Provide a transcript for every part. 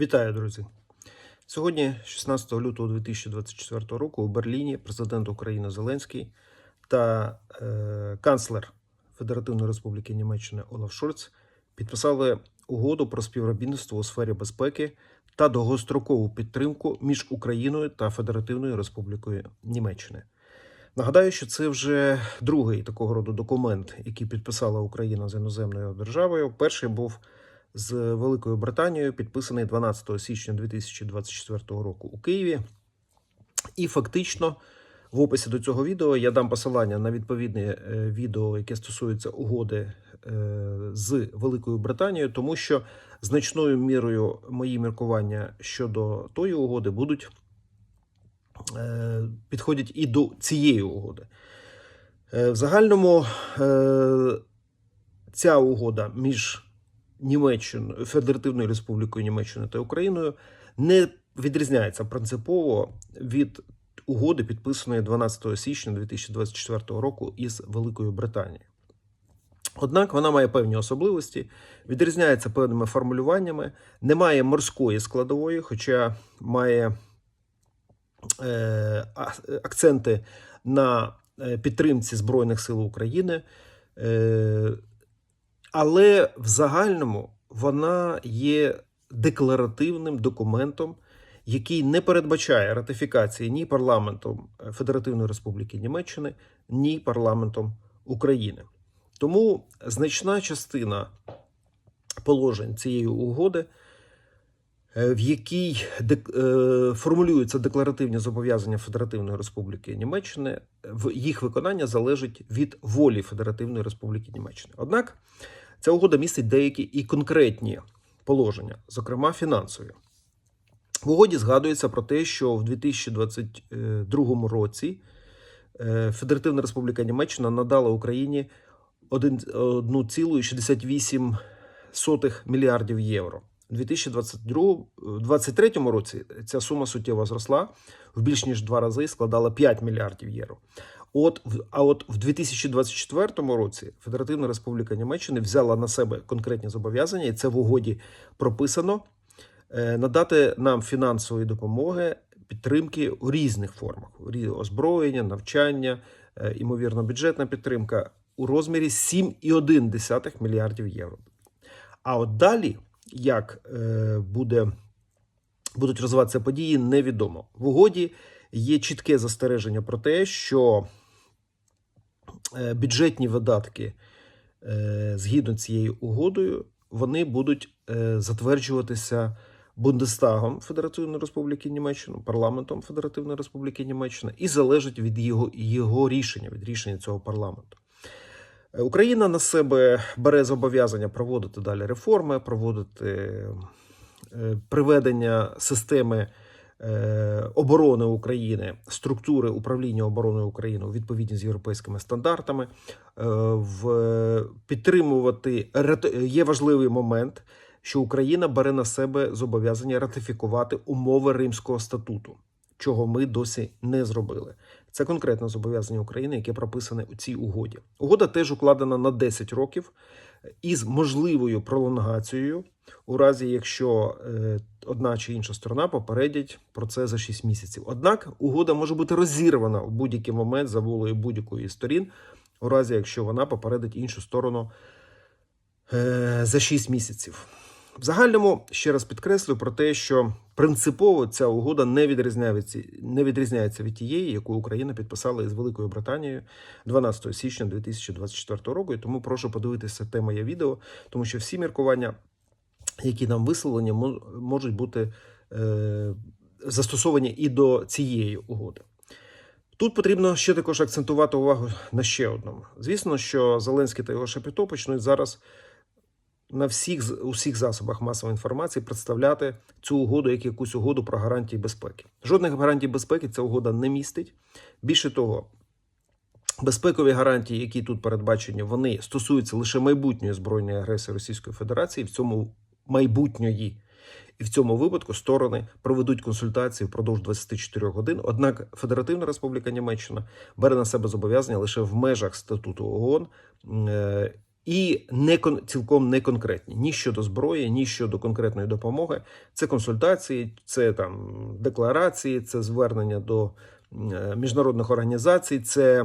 Вітаю, друзі! Сьогодні, 16 лютого 2024 року, у Берліні президент України Зеленський та е, канцлер Федеративної Республіки Німеччини Олаф Шольц підписали угоду про співробітництво у сфері безпеки та довгострокову підтримку між Україною та Федеративною Республікою Німеччини. Нагадаю, що це вже другий такого роду документ, який підписала Україна з іноземною державою. Перший був з Великою Британією, підписаний 12 січня 2024 року у Києві. І фактично в описі до цього відео я дам посилання на відповідне е, відео, яке стосується угоди е, з Великою Британією, тому що значною мірою мої міркування щодо тої угоди будуть е, підходять і до цієї угоди. В загальному ця угода між Німеччиною, Федеративною Республікою Німеччини та Україною не відрізняється принципово від угоди, підписаної 12 січня 2024 року із Великою Британією. Однак вона має певні особливості, відрізняється певними формулюваннями, не має морської складової, хоча має е, акценти на е, підтримці Збройних сил України. Е, але в загальному вона є декларативним документом, який не передбачає ратифікації ні парламентом Федеративної Республіки Німеччини, ні парламентом України. Тому значна частина положень цієї угоди, в якій е, формулюються декларативні зобов'язання Федеративної Республіки Німеччини, їх виконання залежить від волі Федеративної Республіки Німеччини. Однак Ця угода містить деякі і конкретні положення, зокрема фінансові. В угоді згадується про те, що в 2022 році е, Федеративна Республіка Німеччина надала Україні 1,68 мільярдів євро. У 2023 році ця сума суттєво зросла в більш ніж два рази і складала 5 мільярдів євро. От а от в 2024 році Федеративна Республіка Німеччини взяла на себе конкретні зобов'язання, і це в угоді прописано е, надати нам фінансової допомоги, підтримки у різних формах: озброєння, навчання, е, імовірно, бюджетна підтримка у розмірі 7,1 мільярдів євро. А от далі, як е, буде, будуть розвиватися події, невідомо. В угоді є чітке застереження про те, що е, бюджетні видатки е, згідно цією угодою, вони будуть затверджуватися Бундестагом Федеративної Республіки Німеччини, парламентом Федеративної Республіки Німеччини і залежать від його, його рішення, від рішення цього парламенту. Україна на себе бере зобов'язання проводити далі реформи, проводити е, приведення системи е, оборони України, структури управління обороною України у відповідність з європейськими стандартами. Е, В підтримувати є важливий момент, що Україна бере на себе зобов'язання ратифікувати умови Римського статуту, чого ми досі не зробили. Це конкретне зобов'язання України, яке прописане у цій угоді. Угода теж укладена на 10 років із можливою пролонгацією, у разі якщо е, одна чи інша сторона попередять про це за 6 місяців. Однак угода може бути розірвана у будь-який момент за волею будь-якої сторін, у разі якщо вона попередить іншу сторону е, за 6 місяців. В загальному ще раз підкреслю про те, що принципово ця угода не відрізняється, не відрізняється від тієї, яку Україна підписала із Великою Британією 12 січня 2024 року. І тому прошу подивитися те моє відео, тому що всі міркування, які нам висловлені, можуть бути е, застосовані і до цієї угоди. Тут потрібно ще також акцентувати увагу на ще одному. Звісно, що Зеленський та його Шапіто почнуть зараз на всіх усіх засобах масової інформації представляти цю угоду як якусь угоду про гарантії безпеки. Жодних гарантій безпеки ця угода не містить. Більше того, безпекові гарантії, які тут передбачені, вони стосуються лише майбутньої збройної агресії Російської Федерації. В цьому майбутньої і в цьому випадку сторони проведуть консультації впродовж 24 годин. Однак Федеративна Республіка Німеччина бере на себе зобов'язання лише в межах статуту ООН е, і не кон, цілком не конкретні ні щодо зброї, ні щодо конкретної допомоги. Це консультації, це там декларації, це звернення до е, міжнародних організацій, це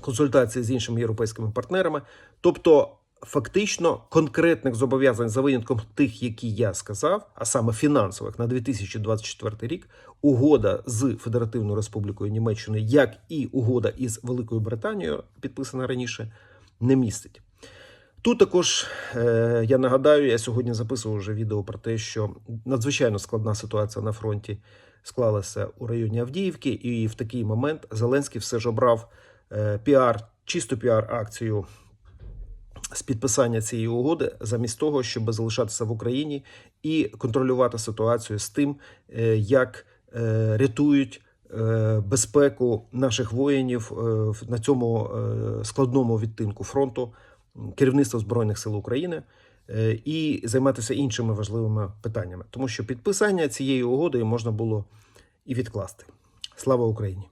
консультації з іншими європейськими партнерами. Тобто, фактично конкретних зобов'язань за винятком тих, які я сказав, а саме фінансових на 2024 рік, угода з Федеративною Республікою Німеччини, як і угода із Великою Британією, підписана раніше, не містить. Тут також е, я нагадаю, я сьогодні записував вже відео про те, що надзвичайно складна ситуація на фронті склалася у районі Авдіївки, і в такий момент Зеленський все ж обрав е, піар, чисту піар-акцію з підписання цієї угоди, замість того, щоб залишатися в Україні і контролювати ситуацію з тим, е, як рятують безпеку наших воїнів на цьому складному відтинку фронту керівництво Збройних сил України е, і займатися іншими важливими питаннями, тому що підписання цієї угоди можна було і відкласти. Слава Україні!